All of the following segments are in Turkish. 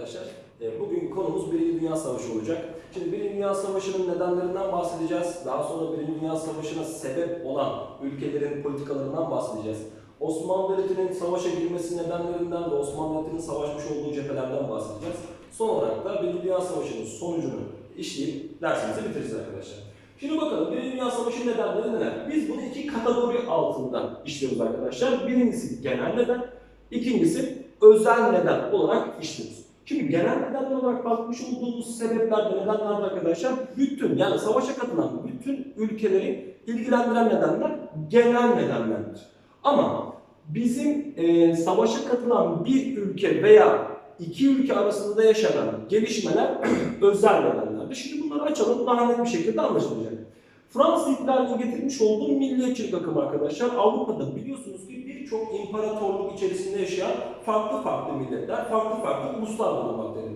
Arkadaşlar, e, bugün konumuz Birinci Dünya Savaşı olacak. Şimdi Birinci Dünya Savaşı'nın nedenlerinden bahsedeceğiz. Daha sonra Birinci Dünya Savaşı'na sebep olan ülkelerin politikalarından bahsedeceğiz. Osmanlı Devleti'nin savaşa girmesi nedenlerinden ve Osmanlı Devleti'nin savaşmış olduğu cephelerden bahsedeceğiz. Son olarak da Birinci Dünya Savaşı'nın sonucunu işleyip dersimizi bitireceğiz arkadaşlar. Şimdi bakalım Birinci Dünya Savaşı nedenleri neler? Biz bunu iki kategori altında işliyoruz arkadaşlar. Birincisi genel neden, ikincisi özel neden olarak işliyoruz. Şimdi genel nedenler olarak bakmış olduğumuz sebepler ve nedenler arkadaşlar bütün yani savaşa katılan bütün ülkeleri ilgilendiren nedenler genel nedenlerdir. Ama bizim e, savaşa katılan bir ülke veya iki ülke arasında yaşanan gelişmeler özel nedenlerdir. Şimdi bunları açalım daha net bir şekilde anlaşılacak. Fransız ihtilalinin getirmiş olduğu milliyetçilik akımı arkadaşlar Avrupa'da biliyorsunuz ki birçok imparatorluk içerisinde yaşayan farklı farklı milletler, farklı farklı uluslar bulunmaktadır.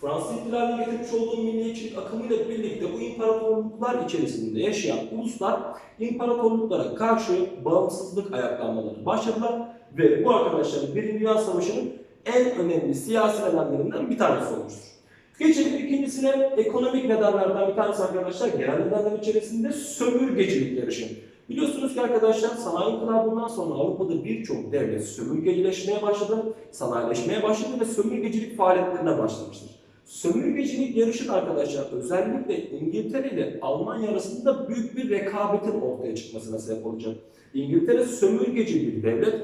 Fransız ihtilalinin getirmiş olduğu milliyetçilik akımıyla birlikte bu imparatorluklar içerisinde yaşayan uluslar imparatorluklara karşı bağımsızlık ayaklanmaları başladılar ve bu arkadaşlar Birinci Dünya Savaşı'nın en önemli siyasi nedenlerinden bir tanesi olmuştur. Geçelim ikincisine ekonomik nedenlerden bir tanesi arkadaşlar genel nedenler içerisinde sömürgecilik yarışı. Biliyorsunuz ki arkadaşlar sanayi inkılabından sonra Avrupa'da birçok devlet sömürgecileşmeye başladı, sanayileşmeye başladı ve sömürgecilik faaliyetlerine başlamıştır. Sömürgecilik yarışı da arkadaşlar özellikle İngiltere ile Almanya arasında büyük bir rekabetin ortaya çıkmasına sebep olacak. İngiltere sömürgeci bir devlet,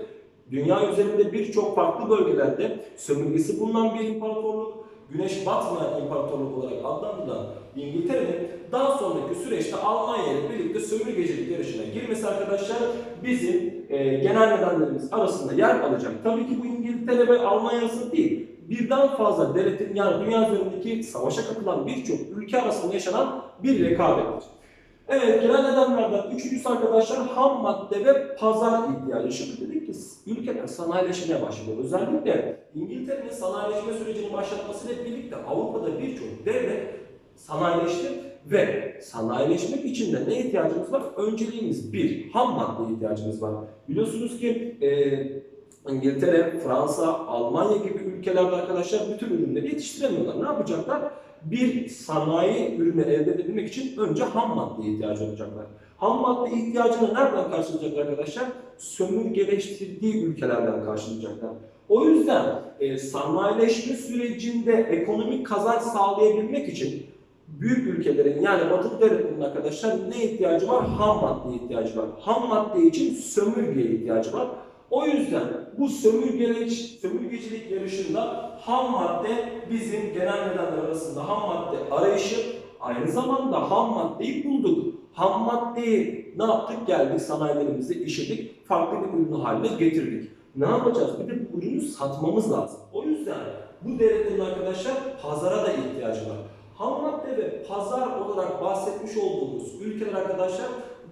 dünya üzerinde birçok farklı bölgelerde sömürgesi bulunan bir imparatorluk, Güneş batmayan imparatorluk olarak adlandırılan İngiltere'nin daha sonraki süreçte Almanya ile birlikte sömürgecilik yarışına girmesi arkadaşlar bizim e, genel nedenlerimiz arasında yer alacak. Tabii ki bu İngiltere ve Almanya arasında değil, birden fazla devletin yani dünya üzerindeki savaşa katılan birçok ülke arasında yaşanan bir rekabettir. Evet, genel nedenlerden üçüncüsü arkadaşlar ham madde ve pazar ihtiyacı. Şimdi dedik ki ülkeler sanayileşmeye başladı. Özellikle İngiltere'nin sanayileşme sürecini başlatmasıyla birlikte Avrupa'da birçok devlet sanayileşti ve sanayileşmek için de ne ihtiyacımız var? Önceliğimiz bir, ham madde ihtiyacımız var. Biliyorsunuz ki e, İngiltere, Fransa, Almanya gibi ülkelerde arkadaşlar bütün ürünleri yetiştiremiyorlar. Ne yapacaklar? Bir sanayi ürünü elde edebilmek için önce ham maddeye ihtiyacı olacaklar. Ham madde ihtiyacını nereden karşılayacaklar arkadaşlar? Sömürgeleştirdiği ülkelerden karşılayacaklar. O yüzden e, sanayileşme sürecinde ekonomik kazanç sağlayabilmek için büyük ülkelerin yani batılı devletlerin arkadaşlar ne ihtiyacı var? Ham maddeye ihtiyacı var. Ham madde için sömürgeye ihtiyacı var. O yüzden bu sömürgeleş, sömürgecilik yarışında ham madde bizim genel nedenler arasında ham madde arayışı aynı zamanda ham maddeyi bulduk. Ham maddeyi ne yaptık? Geldik sanayilerimizi işledik, farklı bir ürün haline getirdik. Ne yapacağız? Bir de bu ürünü satmamız lazım. O yüzden bu devletlerin arkadaşlar pazara da ihtiyacı var. Ham madde ve pazar olarak bahsetmiş olduğumuz ülkeler arkadaşlar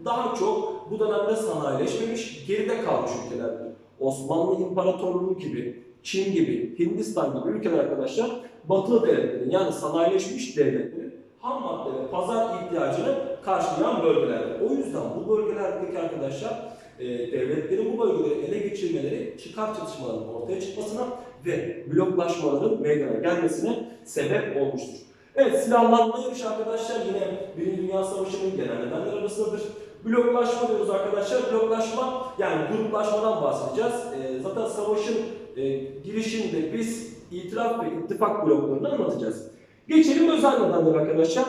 daha çok bu dönemde sanayileşmemiş, geride kalmış ülkelerdir. Osmanlı İmparatorluğu gibi, Çin gibi, Hindistan gibi ülkeler arkadaşlar batılı devletlerin yani sanayileşmiş devletlerin ham madde ve pazar ihtiyacını karşılayan bölgelerdir. O yüzden bu bölgelerdeki arkadaşlar e, devletlerin bu bölgeleri ele geçirmeleri çıkar çatışmaların ortaya çıkmasına ve bloklaşmaların meydana gelmesine sebep olmuştur. Evet silahlanma yarışı arkadaşlar yine Birinci Dünya Savaşı'nın genel nedenler arasındadır. Bloklaşma diyoruz arkadaşlar. Bloklaşma yani gruplaşmadan bahsedeceğiz. Ee, zaten savaşın e, girişinde biz itiraf ve ittifak bloklarını anlatacağız. Geçelim özel nedenler arkadaşlar.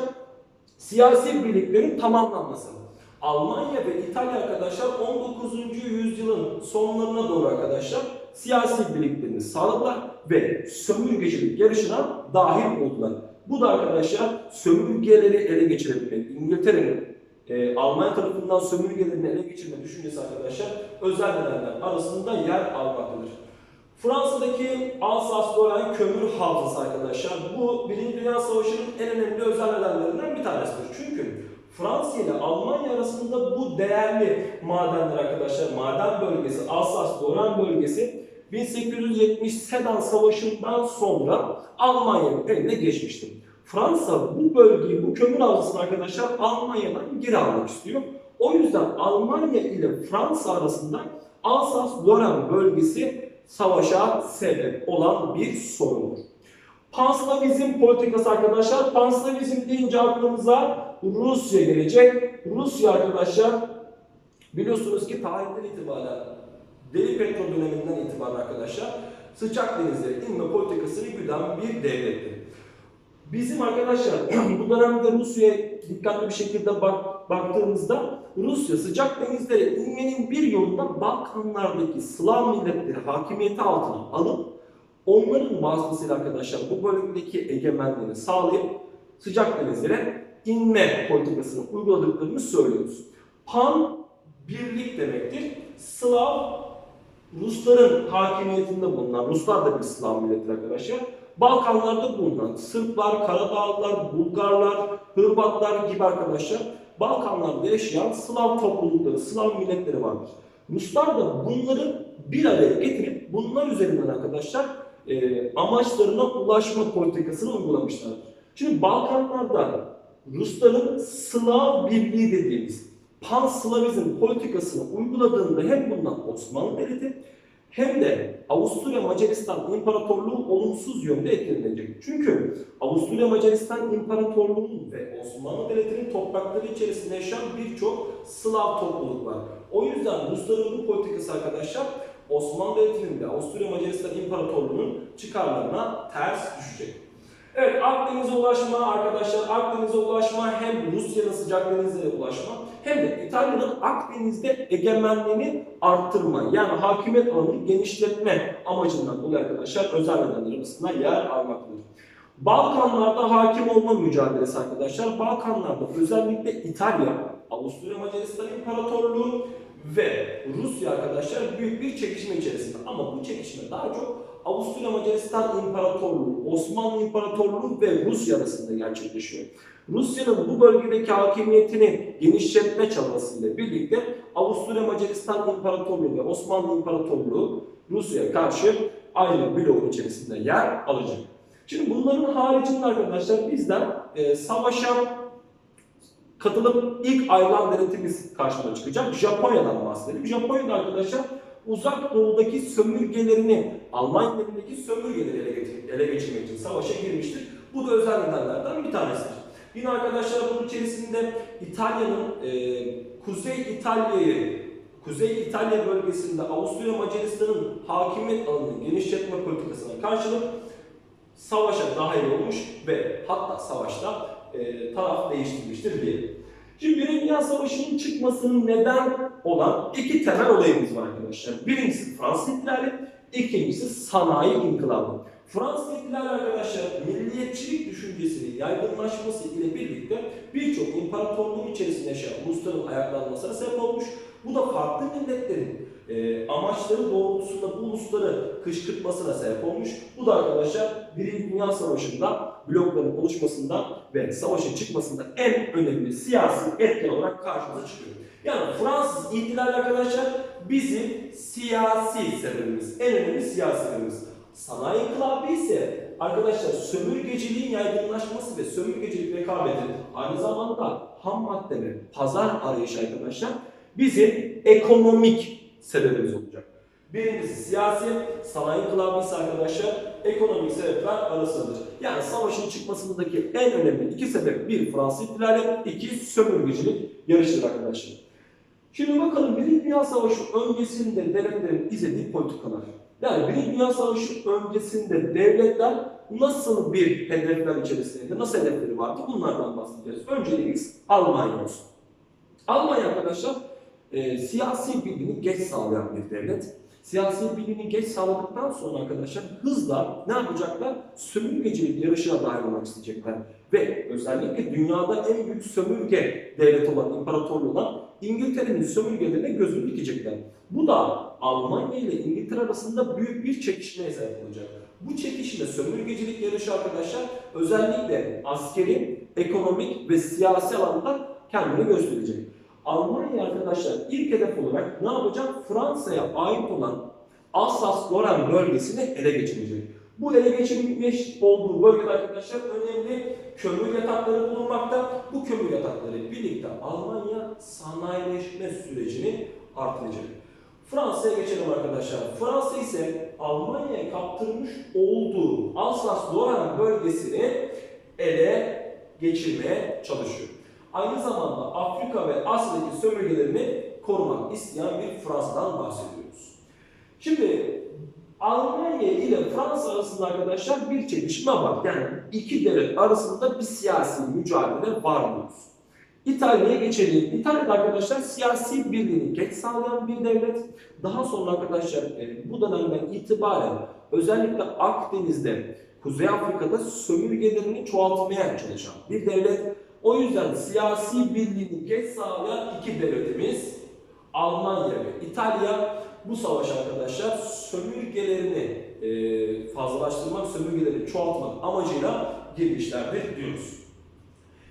Siyasi birliklerin tamamlanması. Almanya ve İtalya arkadaşlar 19. yüzyılın sonlarına doğru arkadaşlar siyasi birliklerini sağladılar ve sömürgecilik yarışına dahil oldular. Bu da arkadaşlar sömürgeleri ele geçirebilmek. İngiltere'nin e, Almanya tarafından sömürgelerini ele geçirme düşüncesi arkadaşlar özel nedenler arasında yer almaktadır. Fransa'daki Alsace-Lorraine kömür havzası arkadaşlar bu Birinci Dünya Savaşı'nın en önemli özel nedenlerinden bir tanesidir. Çünkü Fransa ile Almanya arasında bu değerli madenler arkadaşlar, maden bölgesi, Alsace-Lorraine bölgesi 1870 Sedan Savaşı'ndan sonra Almanya'nın eline geçmiştir. Fransa bu bölgeyi, bu kömür havzasını arkadaşlar Almanya'dan geri almak istiyor. O yüzden Almanya ile Fransa arasında Alsace-Lorraine bölgesi savaşa sebep olan bir sorundur. Panslavizm politikası arkadaşlar. Panslavizm deyince aklımıza Rusya gelecek. Rusya arkadaşlar biliyorsunuz ki tarihten itibaren Deli Petro döneminden itibaren arkadaşlar sıcak denizlere inme politikasını güden bir devletti. Bizim arkadaşlar bu dönemde Rusya'ya dikkatli bir şekilde bak, baktığımızda Rusya sıcak denizlere inmenin bir yolunda Balkanlardaki Slav milletleri hakimiyeti altına alıp onların vasıtasıyla arkadaşlar bu bölgedeki egemenliğini sağlayıp sıcak denizlere inme politikasını uyguladıklarını söylüyoruz. Pan birlik demektir. Slav Rusların hakimiyetinde bulunan, Ruslar da bir Slav milleti arkadaşlar. Balkanlarda bulunan Sırplar, Karadağlılar, Bulgarlar, Hırvatlar gibi arkadaşlar Balkanlarda yaşayan Slav toplulukları, Slav milletleri vardır. Ruslar da bunları bir araya getirip bunlar üzerinden arkadaşlar e, amaçlarına ulaşma politikasını uygulamışlardır. Şimdi Balkanlarda Rusların Slav Birliği dediğimiz Pan-Slavizm politikasını uyguladığında hem bundan Osmanlı Devleti hem de Avusturya Macaristan İmparatorluğu olumsuz yönde etkilenecek. Çünkü Avusturya Macaristan İmparatorluğu'nun ve Osmanlı Devleti'nin toprakları içerisinde yaşayan birçok Slav topluluk var. O yüzden Rusların bu politikası arkadaşlar Osmanlı Devleti'nin ve Avusturya Macaristan İmparatorluğu'nun çıkarlarına ters düşecek. Evet Akdeniz'e ulaşma arkadaşlar Akdeniz'e ulaşma hem Rusya'nın sıcak denizlere ulaşma hem de İtalya'nın Akdeniz'de egemenliğini arttırma yani hakimiyet alanını genişletme amacından dolayı arkadaşlar özel nedenler yer almaktadır. Balkanlarda hakim olma mücadelesi arkadaşlar. Balkanlarda özellikle İtalya, Avusturya Macaristan İmparatorluğu ve Rusya arkadaşlar büyük bir çekişme içerisinde. Ama bu çekişme daha çok Avusturya Macaristan İmparatorluğu, Osmanlı İmparatorluğu ve Rusya arasında gerçekleşiyor. Rusya'nın bu bölgedeki hakimiyetini genişletme çabasıyla birlikte Avusturya Macaristan İmparatorluğu ve Osmanlı İmparatorluğu Rusya'ya karşı aynı bloğun içerisinde yer alacak. Şimdi bunların haricinde arkadaşlar bizden e, savaşa katılıp ilk ayrılan devletimiz karşımıza çıkacak. Japonya'dan bahsedelim. Japonya'da arkadaşlar uzak doğudaki sömürgelerini, Almanya'daki sömürgeleri ele, ele geçirmek için savaşa girmiştir. Bu da özel nedenlerden bir tanesidir. Yine arkadaşlar bunun içerisinde İtalya'nın e, Kuzey İtalya'yı, Kuzey İtalya bölgesinde Avusturya Macaristan'ın hakimiyet alanını genişletme politikasına karşılık savaşa dahil olmuş ve hatta savaşta e, taraf değiştirmiştir diyelim. Şimdi Dünya Savaşı'nın çıkmasının neden olan iki temel olayımız var arkadaşlar. Birincisi Fransız İhtilali, ikincisi sanayi inkılabı. Fransız İhtilali arkadaşlar milliyetçilik düşüncesinin yaygınlaşması ile birlikte birçok imparatorluğun içerisinde yaşayan Rusların ayaklanmasına sebep olmuş. Bu da farklı milletlerin e, amaçları doğrultusunda bu ulusları kışkırtmasına sebep olmuş. Bu da arkadaşlar Birinci Dünya Savaşı'nda blokların oluşmasında ve savaşın çıkmasında en önemli siyasi etken olarak karşımıza çıkıyor. Yani Fransız ihtilali arkadaşlar bizim siyasi sebebimiz, en önemli siyasi sebebimiz. Sanayi inkılabı ise arkadaşlar sömürgeciliğin yaygınlaşması ve sömürgecilik rekabeti aynı zamanda ham madde ve pazar arayışı arkadaşlar bizim ekonomik sebebimiz olacak. Birincisi siyasi, sanayi inkılabı ise arkadaşlar ekonomik sebepler arasındadır. Yani savaşın çıkmasındaki en önemli iki sebep bir Fransız ihtilali, iki sömürgecilik yarıştır arkadaşlar. Şimdi bakalım Birinci Dünya Savaşı öncesinde devletlerin izlediği politikalar. Yani Birinci Dünya Savaşı öncesinde devletler nasıl bir hedefler içerisindeydi, nasıl hedefleri vardı bunlardan bahsedeceğiz. Önceliğimiz Almanya olsun. Almanya arkadaşlar e, siyasi birliğini geç sağlayan bir devlet. Siyasi birliğini geç sağladıktan sonra arkadaşlar hızla ne yapacaklar? Sömürgecilik yarışına dahil olmak isteyecekler. Ve özellikle dünyada en büyük sömürge devleti olan, imparatorluğu olan İngiltere'nin sömürgelerine gözünü dikecekler. Bu da Almanya ile İngiltere arasında büyük bir çekişmeye sebep olacak. Bu çekişme sömürgecilik yarışı arkadaşlar özellikle askeri, ekonomik ve siyasi alanda kendini gösterecek. Almanya arkadaşlar ilk hedef olarak ne yapacak? Fransa'ya ait olan Alsas-Lorraine bölgesini ele geçirecek. Bu ele geçirilmiş olduğu bölgede arkadaşlar önemli kömür yatakları bulunmakta. Bu kömür yatakları birlikte Almanya sanayileşme sürecini artıracak. Fransa'ya geçelim arkadaşlar. Fransa ise Almanya'ya kaptırmış olduğu Alsas-Lorraine bölgesini ele geçirmeye çalışıyor. Aynı zamanda Afrika ve Asya'daki sömürgelerini korumak isteyen bir Fransa'dan bahsediyoruz. Şimdi Almanya ile Fransa arasında arkadaşlar bir çekişme var. Yani iki devlet arasında bir siyasi mücadele var diyoruz. İtalya'ya geçelim. İtalya'da arkadaşlar siyasi birliğini geç sağlayan bir devlet. Daha sonra arkadaşlar e, bu dönemden itibaren özellikle Akdeniz'de, Kuzey Afrika'da sömürgelerini çoğaltmaya çalışan bir devlet. O yüzden siyasi birliğini geç sağlayan iki devletimiz Almanya ve İtalya bu savaş arkadaşlar sömürgelerini e, fazlalaştırmak, sömürgelerini çoğaltmak amacıyla girmişlerdir diyoruz.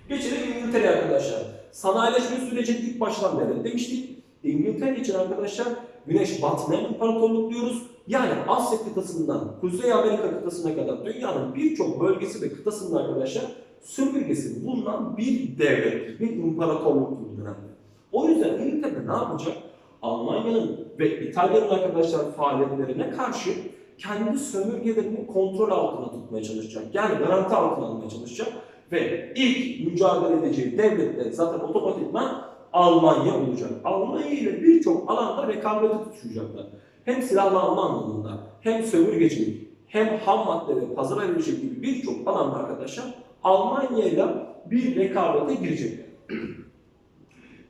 Geçelim İngiltere arkadaşlar. Sanayileşme sürecinin ilk baştan beri demiştik. İngiltere için arkadaşlar Güneş batmayan imparatorluk diyoruz. Yani Asya kıtasından Kuzey Amerika kıtasına kadar dünyanın birçok bölgesi ve kıtasında arkadaşlar sömürgesi bulunan bir devlettir, bir imparatorluktur bu dönemde. O yüzden İngiltere ne yapacak? Almanya'nın ve İtalya'nın arkadaşlar faaliyetlerine karşı kendi sömürgelerini kontrol altına tutmaya çalışacak. Yani garanti altına almaya çalışacak. Ve ilk mücadele edeceği devlet de zaten otomatikman Almanya olacak. Almanya ile birçok alanda rekabete tutuşacaklar. Hem silahlanma anlamında, hem sömürgecilik, hem ham madde ve erişim gibi birçok alanda arkadaşlar Almanya bir rekabete girecekler.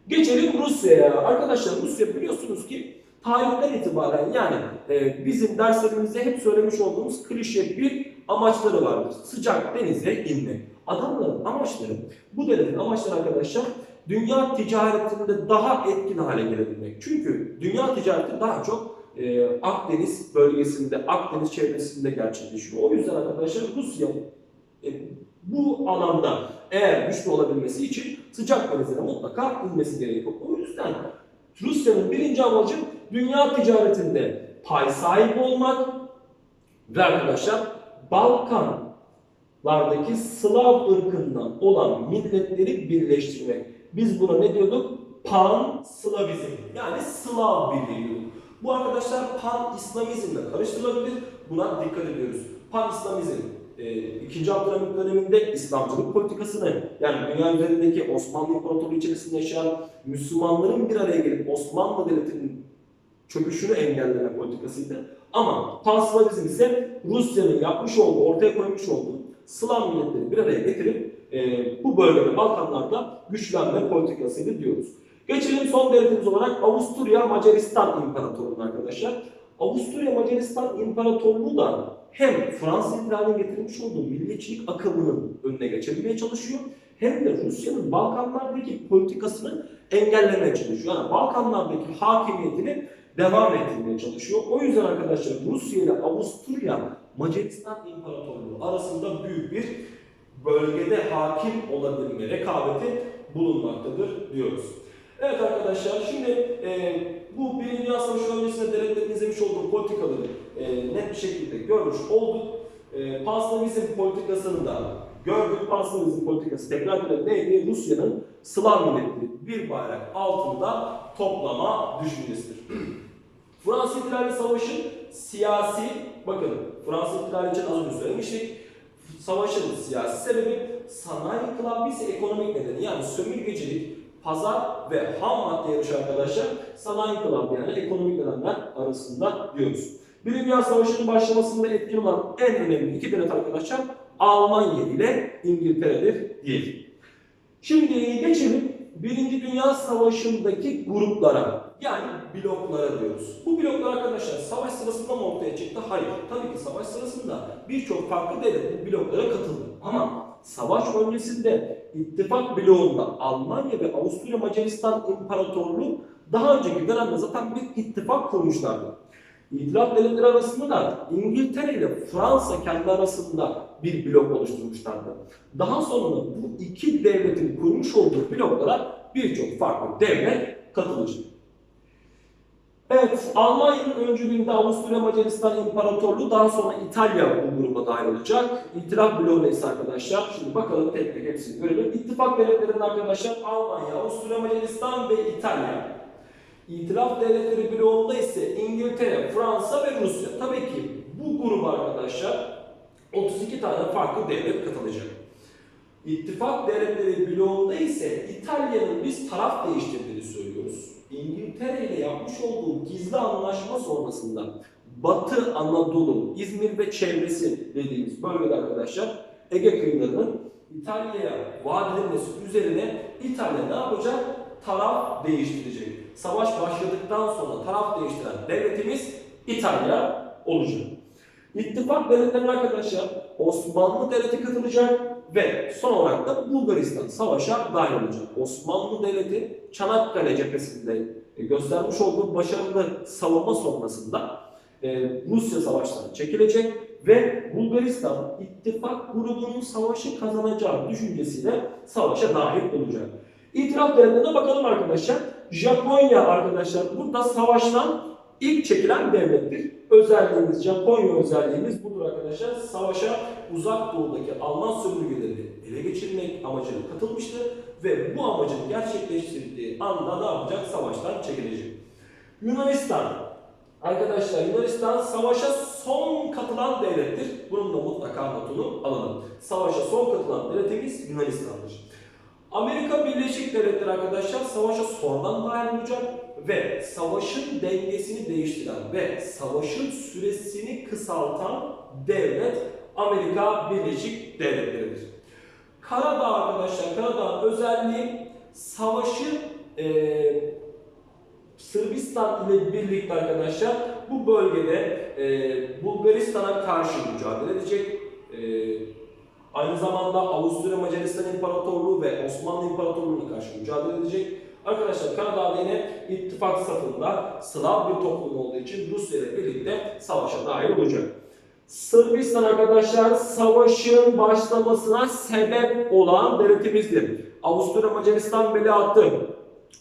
Geçelim Rusya'ya. Arkadaşlar Rusya biliyorsunuz ki tarihten itibaren yani e, bizim derslerimizde hep söylemiş olduğumuz klişe bir amaçları vardır. Sıcak denize inmek. Adamların amaçları, bu devletin amaçları arkadaşlar dünya ticaretinde daha etkin hale gelebilmek. Çünkü dünya ticareti daha çok e, Akdeniz bölgesinde, Akdeniz çevresinde gerçekleşiyor. O yüzden arkadaşlar Rusya e, bu alanda eğer güçlü olabilmesi için sıcak denizlere mutlaka inmesi gerekiyor. O yüzden Rusya'nın birinci amacı dünya ticaretinde pay sahibi olmak ve arkadaşlar Balkanlardaki Slav ırkından olan milletleri birleştirmek. Biz buna ne diyorduk? Pan-Slavizm yani Slav birliği. Bu arkadaşlar Pan-İslamizmle karıştırılabilir. Buna dikkat ediyoruz. Pan-İslamizm e, İkinci Abdülhamit döneminde İslamcılık politikasını yani dünya üzerindeki Osmanlı İmparatorluğu içerisinde yaşayan Müslümanların bir araya gelip Osmanlı Devleti'nin çöküşünü engelleme politikasıydı. Ama Panslavizm ise Rusya'nın yapmış olduğu, ortaya koymuş olduğu Slav milletleri bir araya getirip e, bu bölgede Balkanlarda güçlenme politikasıydı diyoruz. Geçelim son devletimiz olarak Avusturya Macaristan İmparatorluğu arkadaşlar. Avusturya Macaristan İmparatorluğu da hem Fransız ihtilalinin getirmiş olduğu milliyetçilik akımının önüne geçebilmeye çalışıyor hem de Rusya'nın Balkanlardaki politikasını engellemeye çalışıyor. Yani Balkanlardaki hakimiyetini devam ettirmeye çalışıyor. O yüzden arkadaşlar Rusya ile Avusturya Macaristan İmparatorluğu arasında büyük bir bölgede hakim olabilme rekabeti bulunmaktadır diyoruz. Evet arkadaşlar şimdi e, bu Birinci Dünya Savaşı öncesinde devletlerin izlemiş olduğu politikaları e, net bir şekilde görmüş olduk. E, Panslavizm politikasını da gördük. Panslavizm politikası tekrar edelim neydi? Rusya'nın Slav milletleri bir bayrak altında toplama düşüncesidir. Fransız İhtilali Savaşı siyasi, bakın Fransız İhtilali için az önce söylemiştik. Savaşın siyasi sebebi sanayi kılavisi ekonomik nedeni yani sömürgecilik, pazar ve ham madde yarışı arkadaşlar sanayi kılavı yani ekonomik nedenler arasında diyoruz. Birinci Dünya Savaşı'nın başlamasında etkin olan en önemli iki devlet arkadaşlar Almanya ile İngiltere'dir diyelim. Şimdi geçelim Birinci Dünya Savaşı'ndaki gruplara yani bloklara diyoruz. Bu bloklar arkadaşlar savaş sırasında mı ortaya çıktı? Hayır. Tabii ki savaş sırasında birçok farklı devlet bu bloklara katıldı. Ama savaş öncesinde ittifak bloğunda Almanya ve Avusturya Macaristan İmparatorluğu daha önceki dönemde zaten bir ittifak kurmuşlardı. İtilaf devletleri arasında da İngiltere ile Fransa kendi arasında bir blok oluşturmuşlardı. Daha sonra bu iki devletin kurmuş olduğu bloklara birçok farklı devlet katılacak. Evet, Almanya'nın öncülüğünde Avusturya Macaristan İmparatorluğu daha sonra İtalya bu gruba dahil olacak. İtiraf bloğu ise arkadaşlar. Şimdi bakalım tek tek hepsini görelim. İttifak devletlerinde arkadaşlar Almanya, Avusturya Macaristan ve İtalya. İtilaf devletleri bloğunda ise İngiltere, Fransa ve Rusya. Tabii ki bu gruba arkadaşlar 32 tane farklı devlet katılacak. İttifak devletleri bloğunda ise İtalya'nın biz taraf değiştirdiğini söylüyoruz. İngiltere ile yapmış olduğu gizli anlaşma sonrasında Batı Anadolu, İzmir ve çevresi dediğimiz bölgede arkadaşlar Ege kıyılarının İtalya'ya vaat edilmesi üzerine İtalya ne yapacak? Taraf değiştirecek. Savaş başladıktan sonra taraf değiştiren devletimiz İtalya olacak. İttifak devletlerine arkadaşlar Osmanlı Devleti katılacak ve son olarak da Bulgaristan savaşa dahil olacak. Osmanlı Devleti Çanakkale cephesinde e, göstermiş olduğu başarılı savunma sonrasında e, Rusya savaştan çekilecek ve Bulgaristan ittifak grubunun savaşı kazanacağı düşüncesiyle savaşa dahil olacak. İtiraf devletlerine bakalım arkadaşlar. Japonya arkadaşlar burada savaştan ilk çekilen devlettir. Özelliğimiz, Japonya özelliğimiz budur arkadaşlar. Savaşa uzak doğudaki Alman sömürgelerini ele geçirmek amacıyla katılmıştı ve bu amacını gerçekleştirdiği anda ne yapacak? Savaştan çekilecek. Yunanistan. Arkadaşlar Yunanistan savaşa son katılan devlettir. Bunun da mutlaka notunu alalım. Savaşa son katılan devletimiz Yunanistan'dır. Amerika Birleşik Devletleri arkadaşlar savaşa sonradan dahil olacak ve savaşın dengesini değiştiren ve savaşın süresini kısaltan devlet Amerika Birleşik Devletleri'dir. Karadağ arkadaşlar, Karadağ'ın özelliği savaşı eee Sırbistan ile birlikte arkadaşlar bu bölgede e, Bulgaristan'a karşı mücadele edecek. E, aynı zamanda Avusturya Macaristan İmparatorluğu ve Osmanlı İmparatorluğu'na karşı mücadele edecek. Arkadaşlar Karadağ'da yine ittifak safında Slav bir toplum olduğu için Rusya ile birlikte savaşa dahil olacak. Sırbistan arkadaşlar savaşın başlamasına sebep olan devletimizdir. Avusturya Macaristan veliahtı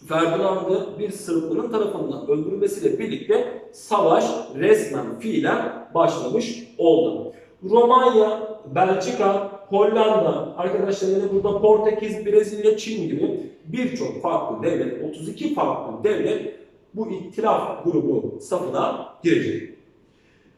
Ferdinand'ı bir Sırplı'nın tarafından öldürülmesiyle birlikte savaş resmen fiilen başlamış oldu. Romanya, Belçika, Hollanda, arkadaşlar yine burada Portekiz, Brezilya, Çin gibi birçok farklı devlet, 32 farklı devlet bu ittilaf grubu safına girecek.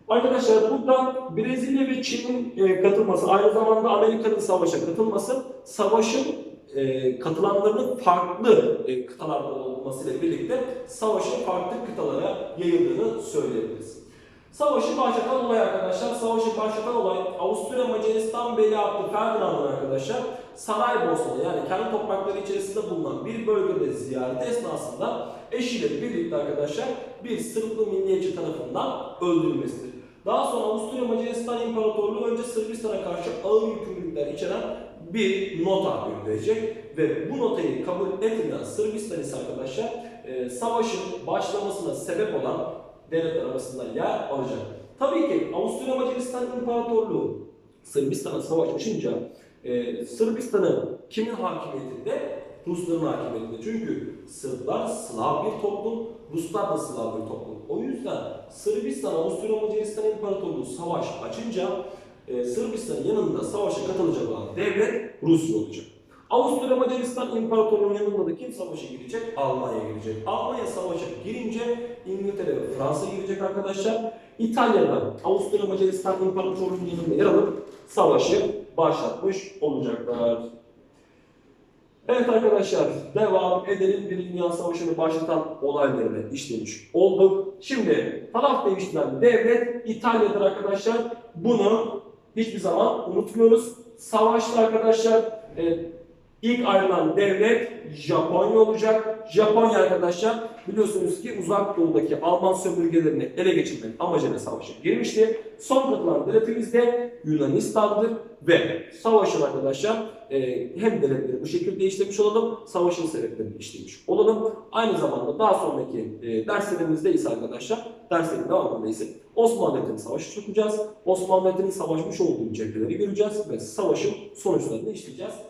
Arkadaşlar burada Brezilya ve Çin'in e, katılması, aynı zamanda Amerika'nın savaşa katılması, savaşın e, katılanlarının farklı e, kıtalarda olmasıyla birlikte savaşın farklı kıtalara yayıldığını söyleyebiliriz. Savaşı başlatan olay arkadaşlar, savaşı başlatan olay Avusturya Macaristan Veliahtı Ferdinand'ın arkadaşlar Saraybosna'da yani kendi toprakları içerisinde bulunan bir bölgede ziyaret esnasında eşiyle birlikte arkadaşlar bir Sırplı milliyetçi tarafından öldürülmesidir. Daha sonra Avusturya Macaristan İmparatorluğu önce Sırbistan'a karşı ağır yükümlülükler içeren bir nota gönderecek ve bu notayı kabul etmeyen Sırbistan ise arkadaşlar e, savaşın başlamasına sebep olan devletler arasında yer alacak. Tabii ki Avusturya Macaristan İmparatorluğu Sırbistan'a savaş açınca e, Sırbistan'ı kimin hakimiyetinde? Rusların hakimiyetinde. Çünkü Sırplar Slav bir toplum, Ruslar da Slav bir toplum. O yüzden Sırbistan, Avusturya Macaristan İmparatorluğu savaş açınca e, Sırbistan'ın yanında savaşa katılacak olan devlet Rusya olacak. Avusturya Macaristan İmparatorluğu'nun yanında da kim savaşa girecek? Almanya girecek. Almanya savaşa girince İngiltere ve Fransa girecek arkadaşlar. İtalya'da Avusturya Macaristan İmparatorluğu'nun yanında yer alıp savaşı başlatmış olacaklar. Evet arkadaşlar devam edelim. Bir Dünya Savaşı'nı başlatan olaylarını işlemiş olduk. Şimdi taraf değiştiren devlet İtalya'dır arkadaşlar. Bunu hiçbir zaman unutmuyoruz. Savaşta arkadaşlar e, ilk ayrılan devlet Japonya olacak. Japonya arkadaşlar biliyorsunuz ki uzak doğudaki Alman sömürgelerini ele geçirmek amacıyla savaşa girmişti. Son katılan devletimiz de Yunanistan'dır ve savaşın arkadaşlar e, hem devletleri bu şekilde işlemiş olalım, savaşın sebeplerini işlemiş olalım. Aynı zamanda daha sonraki e, derslerimizde ise arkadaşlar, derslerin devamında ise Osmanlı Devleti'nin savaşı tutacağız. Osmanlı Devleti'nin savaşmış olduğu cepheleri göreceğiz ve savaşın sonuçlarını işleyeceğiz.